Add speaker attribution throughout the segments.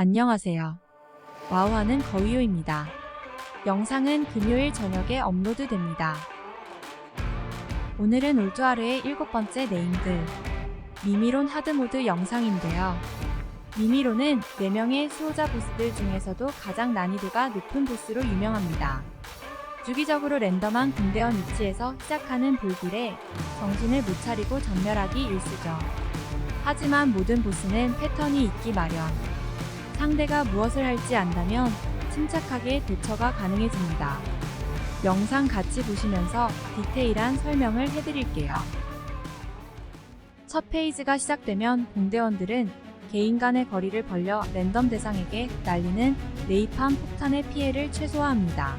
Speaker 1: 안녕하세요. 와우하는 거위요입니다. 영상은 금요일 저녁에 업로드됩니다. 오늘은 올드하르의 일곱 번째 네임드 미미론 하드모드 영상인데요. 미미론은 4명의 수호자 보스들 중에서도 가장 난이도가 높은 보스로 유명합니다. 주기적으로 랜덤한 군대원 위치에서 시작하는 불길에 정신을 못 차리고 전멸하기 일쑤죠. 하지만 모든 보스는 패턴이 있기 마련. 상대가 무엇을 할지 안다면 침착하게 대처가 가능해집니다. 영상 같이 보시면서 디테일한 설명을 해드릴게요. 첫 페이지가 시작되면 공대원들은 개인 간의 거리를 벌려 랜덤 대상에게 날리는 네이팜 폭탄의 피해를 최소화합니다.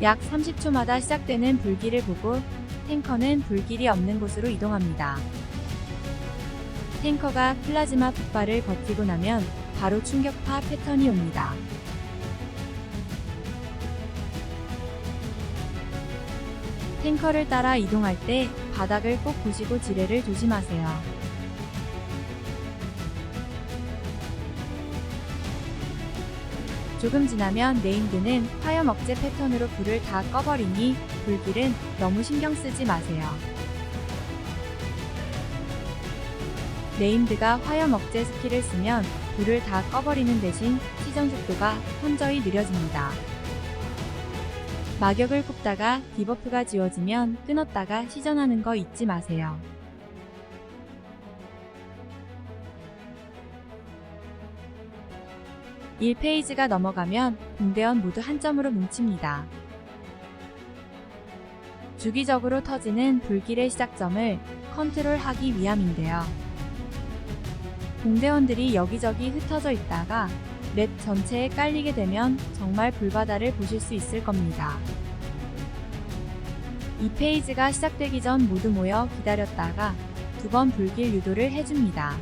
Speaker 1: 약 30초마다 시작되는 불길을 보고 탱커는 불길이 없는 곳으로 이동합니다. 탱커가 플라즈마 폭발을 버티고 나면 바로 충격파 패턴이 옵니다. 탱커를 따라 이동할 때 바닥을 꼭 보시고 지뢰를 조심하세요. 조금 지나면 네임드는 화염 억제 패턴으로 불을 다 꺼버리니 불길은 너무 신경 쓰지 마세요. 네임드가 화염 억제 스킬을 쓰면 불을 다 꺼버리는 대신 시전 속도가 현저히 느려집니다. 마격을 꼽다가 디버프가 지워지면 끊었다가 시전하는 거 잊지 마세요. 일 페이지가 넘어가면 공대원 모두 한 점으로 뭉칩니다. 주기적으로 터지는 불길의 시작점을 컨트롤하기 위함인데요. 공대원들이 여기저기 흩어져 있다가 맵 전체에 깔리게 되면 정말 불바다를 보실 수 있을 겁니다. 이 페이지가 시작되기 전 모두 모여 기다렸다가 두 번 불길 유도를 해줍니다.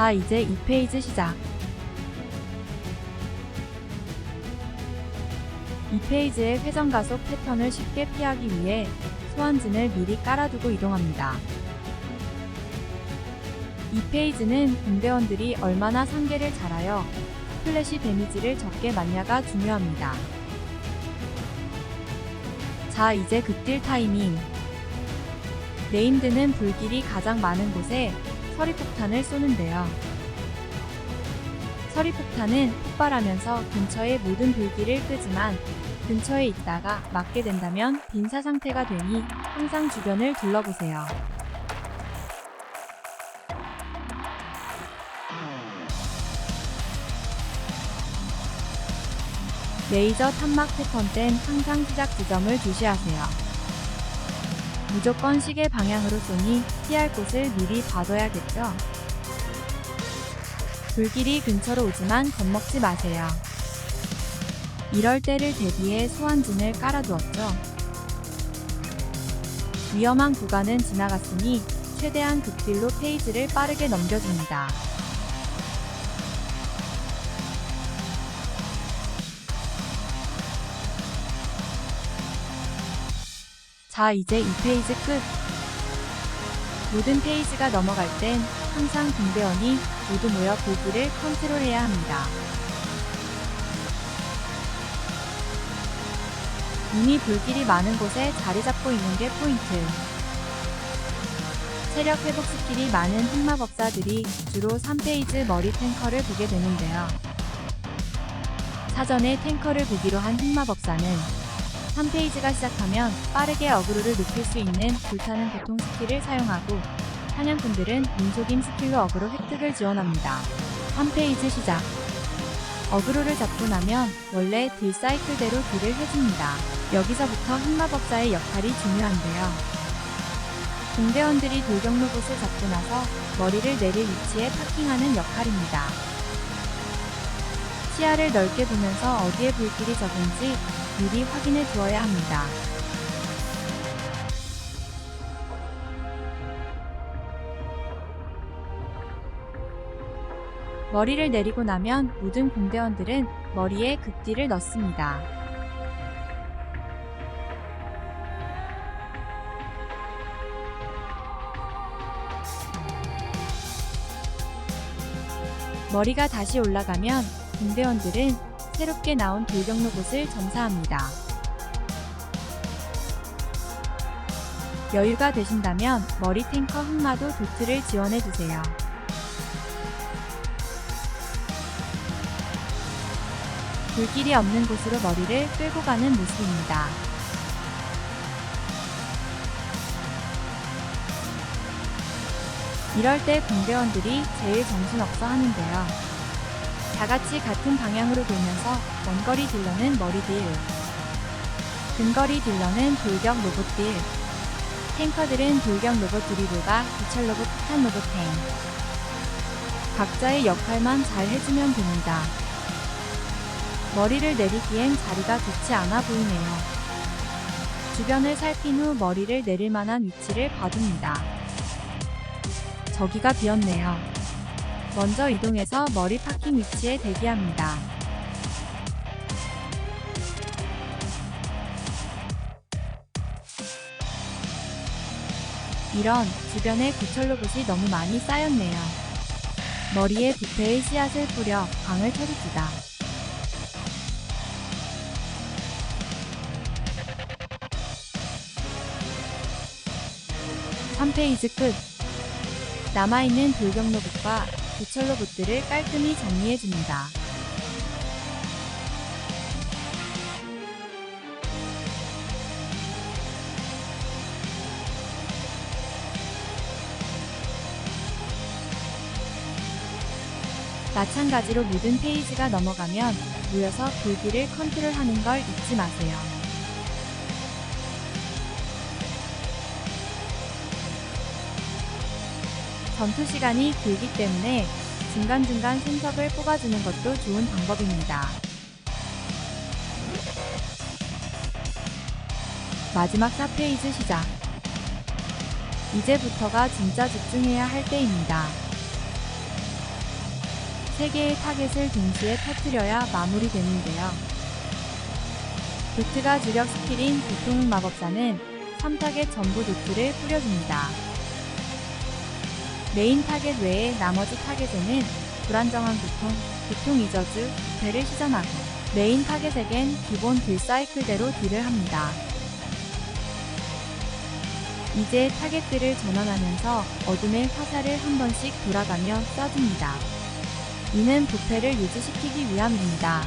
Speaker 1: 자, 이제 2페이지 시작. 2페이지의 회전 가속 패턴을 쉽게 피하기 위해 소환진을 미리 깔아두고 이동합니다. 2페이지는 군대원들이 얼마나 상계를 잘하여 플래시 데미지를 적게 맞냐가 중요합니다. 자, 이제 극딜 타이밍. 네임드는 불길이 가장 많은 곳에 서리폭탄을 쏘는데요. 서리폭탄은 폭발하면서 근처의 모든 불길을 끄지만 근처에 있다가 맞게 된다면 빈사 상태가 되니 항상 주변을 둘러보세요. 레이저 탄막 패턴 땐 항상 시작 지점을 주시하세요. 무조건 시계 방향으로 쏘니 피할 곳을 미리 봐둬야겠죠? 불길이 근처로 오지만 겁먹지 마세요. 이럴 때를 대비해 소환진을 깔아두었죠. 위험한 구간은 지나갔으니 최대한 극딜로 페이지를 빠르게 넘겨줍니다. 자, 이제 2페이지 끝. 모든 페이지가 넘어갈 땐 항상 군대원이 모두 모여 불길을 컨트롤해야 합니다. 이미 불길이 많은 곳에 자리 잡고 있는 게 포인트. 체력 회복 스킬이 많은 흑마법사들이 주로 3페이지 머리 탱커를 보게 되는데요. 사전에 탱커를 보기로 한 흑마법사는 3페이지가 시작하면 빠르게 어그로를 높일 수 있는 불타는 고통 스킬을 사용하고 사냥꾼들은 민속임 스킬로 어그로 획득을 지원합니다. 3페이지 시작 어그로를 잡고 나면 원래 딜 사이클대로 딜을 해줍니다. 여기서부터 흑마법사의 역할이 중요한데요. 공대원들이 돌격 로봇을 잡고 나서 머리를 내릴 위치에 파킹하는 역할입니다. 시야를 넓게 보면서 어디에 불길이 적은지 미리 확인해 두어야 합니다. 머리를 내리고 나면 모든 공대원들은 머리에 극딜을 넣습니다. 머리가 다시 올라가면 공대원들은 새롭게 나온 돌격 로봇을 점사합니다. 여유가 되신다면 머리 탱커 흑마도 도트를 지원해주세요. 불길이 없는 곳으로 머리를 끌고 가는 모습입니다. 이럴 때 공대원들이 제일 정신없어 하는데요. 다 같이 같은 방향으로 돌면서 원거리 딜러는 머리 딜, 근거리 딜러는 돌격 로봇 딜, 탱커들은 돌격 로봇 드리블과 기철 로봇 폭탄 로봇 탱. 각자의 역할만 잘 해주면 됩니다. 머리를 내리기엔 자리가 좋지 않아 보이네요. 주변을 살핀 후 머리를 내릴 만한 위치를 봐줍니다. 저기가 비었네요. 먼저 이동해서 머리 파킹 위치에 대기합니다. 이런 주변에 구철 로봇이 너무 많이 쌓였네요. 머리에 부패의 씨앗을 뿌려 광을 쳐줍시다. 3페이지 끝. 남아있는 돌격 로봇과 구철 로봇들을 깔끔히 정리해줍니다. 마찬가지로 모든 페이지가 넘어가면 모여서 불길을 컨트롤하는 걸 잊지 마세요. 전투 시간이 길기 때문에 중간중간 생석을 뽑아주는 것도 좋은 방법입니다. 마지막 4페이지 시작. 이제부터가 진짜 집중해야 할 때입니다. 3개의 타겟을 동시에 터뜨려야 마무리되는데요. 도트가 주력 스킬인 도통 마법사는 3타겟 전부 도트를 뿌려줍니다. 메인 타겟 외에 나머지 타겟에는 불안정한 고통, 고통 이저주, 부패를 시전하고 메인 타겟에겐 기본 딜 사이클대로 딜을 합니다. 이제 타겟들을 전환하면서 어둠의 화살을 한 번씩 돌아가며 쏴줍니다. 이는 부패를 유지시키기 위함입니다.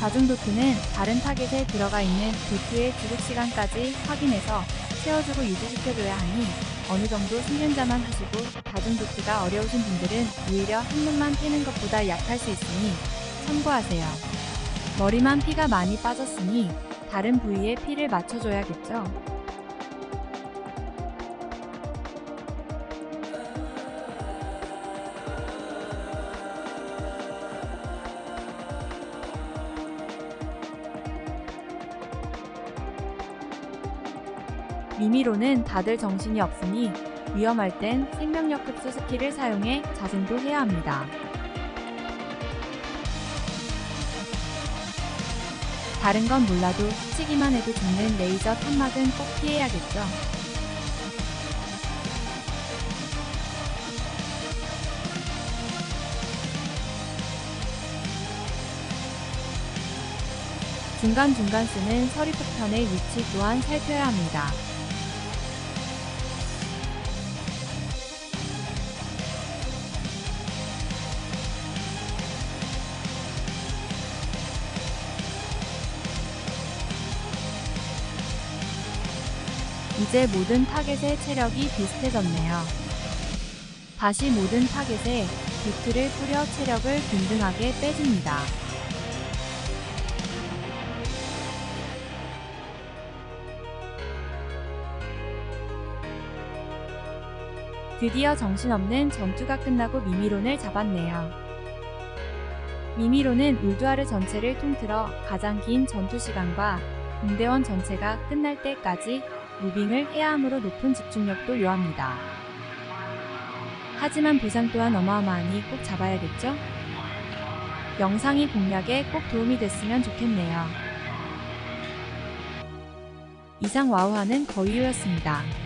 Speaker 1: 다중 도트는 다른 타겟에 들어가 있는 도트의 주력 시간까지 확인해서 채워주고 유지시켜줘야 하니 어느 정도 숙련자만 하시고 다중 도트가 어려우신 분들은 오히려 한 놈만 패는 것보다 약할 수 있으니 참고하세요. 머리만 피가 많이 빠졌으니 다른 부위에 피를 맞춰줘야겠죠. 미미로는 다들 정신이 없으니 위험할 땐 생명력 흡수 스킬을 사용해 자생도 해야 합니다. 다른 건 몰라도 스치기만 해도 죽는 레이저 탄막은 꼭 피해야겠죠. 중간중간 쓰는 서리폭탄의 위치 또한 살펴야 합니다. 이제 모든 타겟의 체력이 비슷해졌네요. 다시 모든 타겟에 비트를 뿌려 체력을 균등하게 빼줍니다. 드디어 정신없는 전투가 끝나고 미미론을 잡았네요. 미미론은 울두아르 전체를 통틀어 가장 긴 전투 시간과 공대원 전체가 끝날 때까지 무빙을 해야 하므로 높은 집중력도 요합니다. 하지만 보상 또한 어마어마하니 꼭 잡아야겠죠? 영상이 공략에 꼭 도움이 됐으면 좋겠네요. 이상 와우하는 거유였습니다.